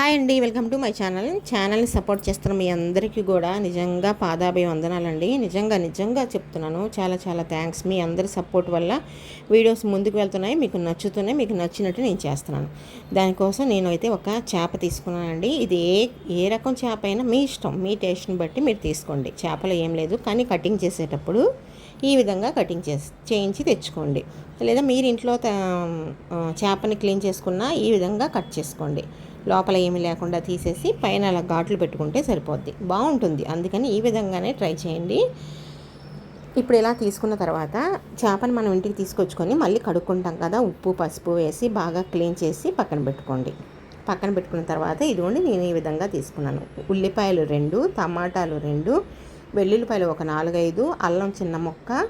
Hi అండి welcome to my channel. ఛానల్ని support చేస్తున్న మీ అందరికీ కూడా నిజంగా పాదాభి వందనాలండి. నిజంగా నిజంగా చెప్తున్నాను. చాలా చాలా థ్యాంక్స్. మీ అందరి సపోర్ట్ వల్ల వీడియోస్ ముందుకు వెళ్తున్నాయి. మీకు నచ్చుతున్నాయి. మీకు నచ్చినట్టు నేను చేస్తున్నాను. దానికోసం నేను అయితే ఒక చేప తీసుకున్నానండి. ఇది ఏ ఏ రకం చేప అయినా మీ ఇష్టం. మీ టేస్ట్ని బట్టి మీరు తీసుకోండి. చేపలు ఏం లేదు. కానీ కటింగ్ చేసేటప్పుడు ఈ విధంగా కటింగ్ చేసి చేయించి తెచ్చుకోండి. లేదా మీరు ఇంట్లో త- చేపని క్లీన్ చేసుకున్నా ఈ విధంగా కట్ చేసుకోండి. లోపల ఏమీ లేకుండా తీసేసి పైన అలా ఘాట్లు పెట్టుకుంటే సరిపోద్ది. బాగుంటుంది. అందుకని ఈ విధంగానే ట్రై చేయండి. ఇప్పుడు ఇలా తీసుకున్న తర్వాత చేపని మనం ఇంటికి తీసుకొచ్చుకొని మళ్ళీ కడుక్కుంటాం కదా. ఉప్పు పసుపు వేసి బాగా క్లీన్ చేసి పక్కన పెట్టుకోండి. పక్కన పెట్టుకున్న తర్వాత ఇదిగోండి నేను ఈ విధంగా తీసుకున్నాను. ఉల్లిపాయలు రెండు టమాటాలు రెండు వెల్లుల్లిపాయలు ఒక నాలుగైదు అల్లం చిన్న మొక్క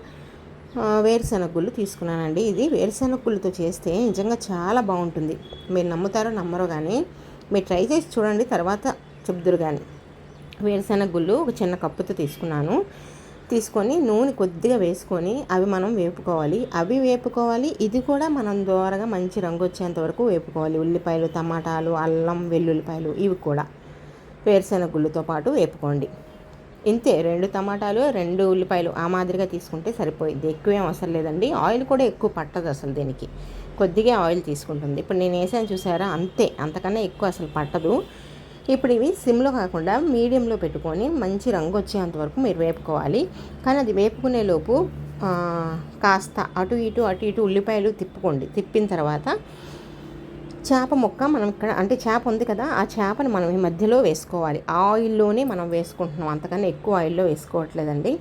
వేరుశనగ గుళ్ళు తీసుకున్నానండి. ఇది వేరుశనగ గుళ్ళతో చేస్తే నిజంగా చాలా బాగుంటుంది. మీరు నమ్ముతారో నమ్మరో కానీ మీరు ట్రై చేసి చూడండి తర్వాత చెబుదురు కానీ వేరుశనగ గుళ్ళు ఒక చిన్న కప్పుతో తీసుకున్నాను. తీసుకొని నూనె కొద్దిగా వేసుకొని అవి మనం వేపుకోవాలి. అవి వేపుకోవాలి. ఇది కూడా మనం దోరగా మంచి రంగు వచ్చేంత వరకు వేపుకోవాలి. ఉల్లిపాయలు టమాటాలు అల్లం వెల్లుల్లిపాయలు ఇవి కూడా. వేరుశనగ గుళ్ళతో పాటు వేపుకోండి. ఇంతే రెండు టమాటాలు రెండు ఉల్లిపాయలు ఆ మాదిరిగా తీసుకుంటే సరిపోయింది. ఎక్కువేం అవసరం లేదండి. ఆయిల్ కూడా ఎక్కువ పట్టదు అసలు దీనికి. కొద్దిగా ఆయిల్ తీసుకుంటుంది. ఇప్పుడు నేను వేసాను చూసారా? అంతే. అంతకన్నా ఎక్కువ అసలు పట్టదు. ఇప్పుడు ఇవి సిమ్లో కాకుండా మీడియంలో పెట్టుకొని మంచి రంగు వచ్చేంత వరకు మీరు వేపుకోవాలి. కానీ అది వేపుకునే లోపు కాస్త అటు ఇటు అటు ఇటు ఉల్లిపాయలు తిప్పుకోండి. తిప్పిన తర్వాత చేప ముక్క మనం ఇక్కడ అంటే చేప ఉంది కదా ఆ చేపను మనం ఈ మధ్యలో వేసుకోవాలి. ఆ ఆయిల్లోనే మనం వేసుకుంటున్నాం. అంతకన్నా ఎక్కువ ఆయిల్లో వేసుకోవట్లేదండి.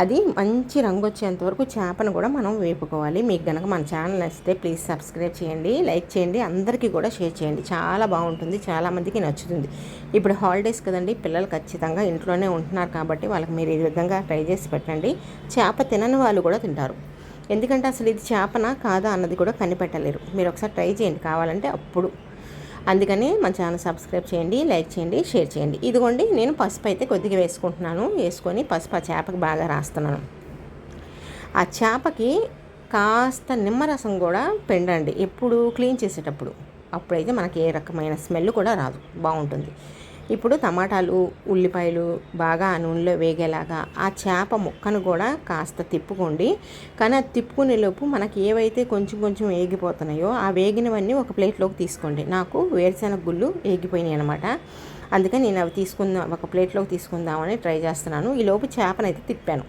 అది మంచి రంగు వచ్చేంత వరకు చేపను కూడా మనం వేపుకోవాలి. మీకు కనుక మన ఛానల్ నచ్చితే ప్లీజ్ సబ్స్క్రైబ్ చేయండి లైక్ చేయండి అందరికీ కూడా షేర్ చేయండి. చాలా బాగుంటుంది చాలామందికి నచ్చుతుంది. ఇప్పుడు హాలిడేస్ కదండి పిల్లలు ఖచ్చితంగా ఇంట్లోనే ఉంటున్నారు కాబట్టి వాళ్ళకి మీరు ఈ విధంగా ట్రై చేసి పెట్టండి. చేప తినని వాళ్ళు కూడా తింటారు. ఎందుకంటే అసలు ఇది చేపనా కాదా అన్నది కూడా కనిపెట్టలేరు. మీరు ఒకసారి ట్రై చేయండి కావాలంటే అప్పుడు. అందుకని మా ఛానల్ సబ్స్క్రైబ్ చేయండి లైక్ చేయండి షేర్ చేయండి. ఇదిగోండి నేను పసుపు అయితే కొద్దిగా వేసుకుంటున్నాను. వేసుకొని పసుపు ఆ చేపకి బాగా రాస్తున్నాను. ఆ చేపకి కాస్త నిమ్మరసం కూడా పిండండి ఎప్పుడు క్లీన్ చేసేటప్పుడు. అప్పుడైతే మనకి ఏ రకమైన స్మెల్ కూడా రాదు. బాగుంటుంది. ఇప్పుడు టమాటాలు ఉల్లిపాయలు బాగా ఆ నూనెలో వేగేలాగా ఆ చేప ముక్కను కూడా కాస్త తిప్పుకోండి. కానీ అది తిప్పుకునే లోపు మనకి ఏవైతే కొంచెం కొంచెం వేగిపోతున్నాయో ఆ వేగినవన్నీ ఒక ప్లేట్లోకి తీసుకోండి. నాకు వేరుశెనగ గుళ్ళు వేగిపోయినాయి అనమాట అందుకని నేను అవి తీసుకుందాం ఒక ప్లేట్లోకి తీసుకుందామని ట్రై చేస్తున్నాను. ఈ లోపు చేపనైతే తిప్పాను.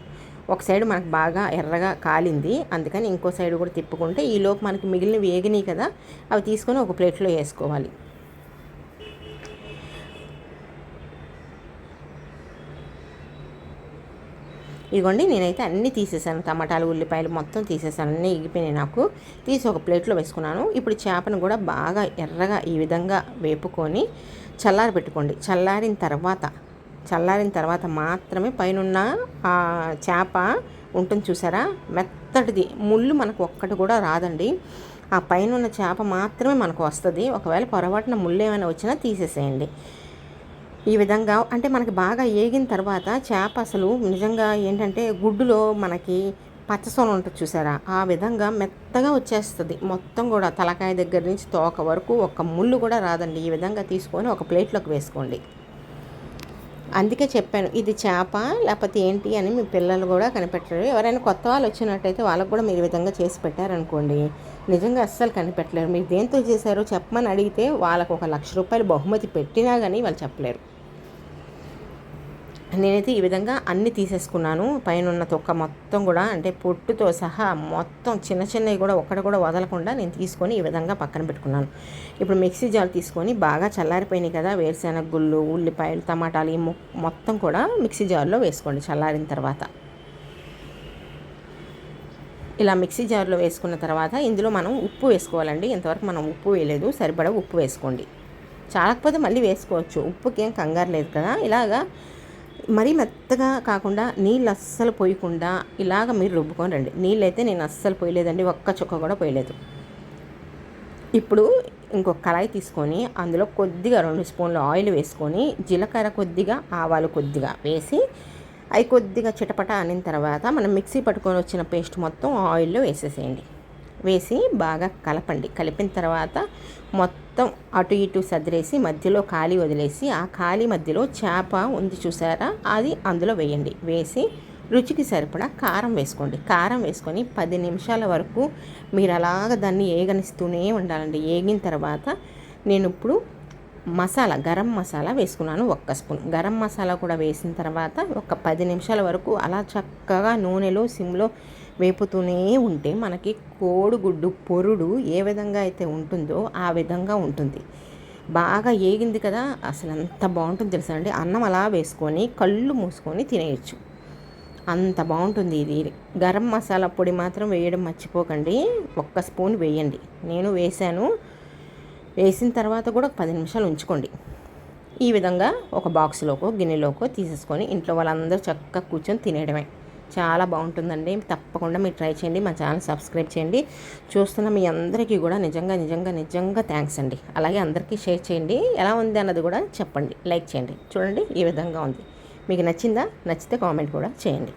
ఒక సైడ్ మనకు బాగా ఎర్రగా కాలింది. అందుకని ఇంకో సైడ్ కూడా తిప్పుకుంటే ఈ లోపు మనకి మిగిలిన వేగినాయి కదా అవి తీసుకొని ఒక ప్లేట్లో వేసుకోవాలి. ఇదిగోండి నేనైతే అన్నీ తీసేసాను. టమాటాలు ఉల్లిపాయలు మొత్తం తీసేసాను. అన్నీ ఎగిపోయినాయి నాకు. తీసి ఒక ప్లేట్లో వేసుకున్నాను. ఇప్పుడు చేపను కూడా బాగా ఎర్రగా ఈ విధంగా వేపుకొని చల్లారి పెట్టుకోండి చల్లారిన తర్వాత చల్లారిన తర్వాత మాత్రమే పైనున్న ఆ చేప ఉంటుంది చూసారా? మెత్తటిది. ముళ్ళు మనకు ఒక్కటి కూడా రాదండి. ఆ పైన ఉన్న చేప మాత్రమే మనకు వస్తుంది. ఒకవేళ పొరపాటున ముళ్ళు ఏమైనా వచ్చినా తీసేసేయండి. ఈ విధంగా అంటే మనకి బాగా ఏగిన తర్వాత చేప అసలు నిజంగా ఏంటంటే గుడ్డులో మనకి పచ్చసొన ఉంటుంది చూసారా? ఆ విధంగా మెత్తగా వచ్చేస్తుంది. మొత్తం కూడా తలకాయ దగ్గర నుంచి తోక వరకు ఒక ముళ్ళు కూడా రాదండి. ఈ విధంగా తీసుకొని ఒక ప్లేట్లోకి వేసుకోండి. అందుకే చెప్పాను ఇది చేప లేకపోతే ఏంటి అని మీ పిల్లలు కూడా కనిపెట్టారు. ఎవరైనా కొత్త వాళ్ళు వచ్చినట్టయితే వాళ్ళకు కూడా మీరు ఈ విధంగా చేసి పెట్టారనుకోండి. నిజంగా అస్సలు కనిపెట్టలేరు. మీరు దేంతో చేశారో చెప్పమని అడిగితే వాళ్ళకు ఒక లక్ష రూపాయలు బహుమతి పెట్టినా కానీ వాళ్ళు చెప్పలేరు. నేనైతే ఈ విధంగా అన్ని తీసేసుకున్నాను. పైన ఉన్న తొక్క మొత్తం కూడా అంటే పొట్టుతో సహా మొత్తం చిన్న చిన్నవి కూడా ఒక్కడ కూడా వదలకుండా నేను తీసుకొని ఈ విధంగా పక్కన పెట్టుకున్నాను. ఇప్పుడు మిక్సీ జాలు తీసుకొని బాగా చల్లారిపోయినాయి కదా వేరుశెనగ గుళ్ళు ఉల్లిపాయలు టమాటాలు ఈ మొ- మొత్తం కూడా మిక్సీ జార్లో వేసుకోండి చల్లారిన తర్వాత. ఇలా మిక్సీ జార్లో వేసుకున్న తర్వాత ఇందులో మనం ఉప్పు వేసుకోవాలండి. ఇంతవరకు మనం ఉప్పు వేయలేదు. సరిపడా ఉప్పు వేసుకోండి. చాలకపోతే మళ్ళీ వేసుకోవచ్చు. ఉప్పుకి ఏం కంగారు లేదు కదా. ఇలాగా మరీ మెత్తగా కాకుండా నీళ్ళు అస్సలు పోయకుండా ఇలాగ మీరు రుబ్బుకొని రండి. నీళ్ళు అయితే నేను అస్సలు పోయలేదండి. ఒక్క చుక్క కూడా పోయలేదు. ఇప్పుడు ఇంకొక కళాయి తీసుకొని అందులో కొద్దిగా రెండు స్పూన్లు ఆయిల్ వేసుకొని జీలకర్ర కొద్దిగా ఆవాలు కొద్దిగా వేసి అవి కొద్దిగా చిటపట అనిన తర్వాత మనం మిక్సీ పట్టుకొని వచ్చిన పేస్ట్ మొత్తం ఆయిల్లో వేసేసేయండి. వేసి బాగా కలపండి. కలిపిన తర్వాత మొత్తం అటు ఇటు సదిరేసి మధ్యలో ఖాళీ వదిలేసి ఆ ఖాళీ మధ్యలో చేప ఉంది చూసారా? అది అందులో వేయండి. వేసి రుచికి సరిపడా కారం వేసుకోండి. కారం వేసుకొని పది నిమిషాల వరకు మీరు అలాగ దాన్ని ఏగనిస్తూనే ఉండాలండి. ఏగిన తర్వాత నేను ఇప్పుడు మసాలా గరం మసాలా వేసుకున్నాను ఒక్క స్పూన్. గరం మసాలా కూడా వేసిన తర్వాత ఒక పది నిమిషాల వరకు అలా చక్కగా నూనెలో సిమ్లో వేపుతూనే ఉంటే మనకి కోడిగుడ్డు పొరుడు ఏ విధంగా అయితే ఉంటుందో ఆ విధంగా ఉంటుంది. బాగా ఏగింది కదా అసలు ఎంత బాగుంటుంది తెలుసా అండి? అన్నం అలా వేసుకొని కళ్ళు మూసుకొని తినేయచ్చు. అంత బాగుంటుంది ఇది. గరం మసాలా పొడి మాత్రం వేయడం మర్చిపోకండి. ఒక్క స్పూన్ వేయండి. నేను వేశాను. వేసిన తర్వాత కూడా పది నిమిషాలు ఉంచుకోండి. ఈ విధంగా ఒక బాక్స్లోకో గిన్నెలోకో తీసేసుకొని ఇంట్లో వాళ్ళందరూ చక్కగా కూర్చొని తినేయడమే. చాలా బాగుంటుందండి. తప్పకుండా మీరు ట్రై చేయండి. మా ఛానల్ సబ్స్క్రైబ్ చేయండి. చూస్తున్న మీ అందరికీ కూడా నిజంగా నిజంగా నిజంగా థ్యాంక్స్ అండి. అలాగే అందరికీ షేర్ చేయండి. ఎలా ఉంది అన్నది కూడా చెప్పండి. లైక్ చేయండి. చూడండి ఈ విధంగా ఉంది. మీకు నచ్చిందా? నచ్చితే కామెంట్ కూడా చేయండి.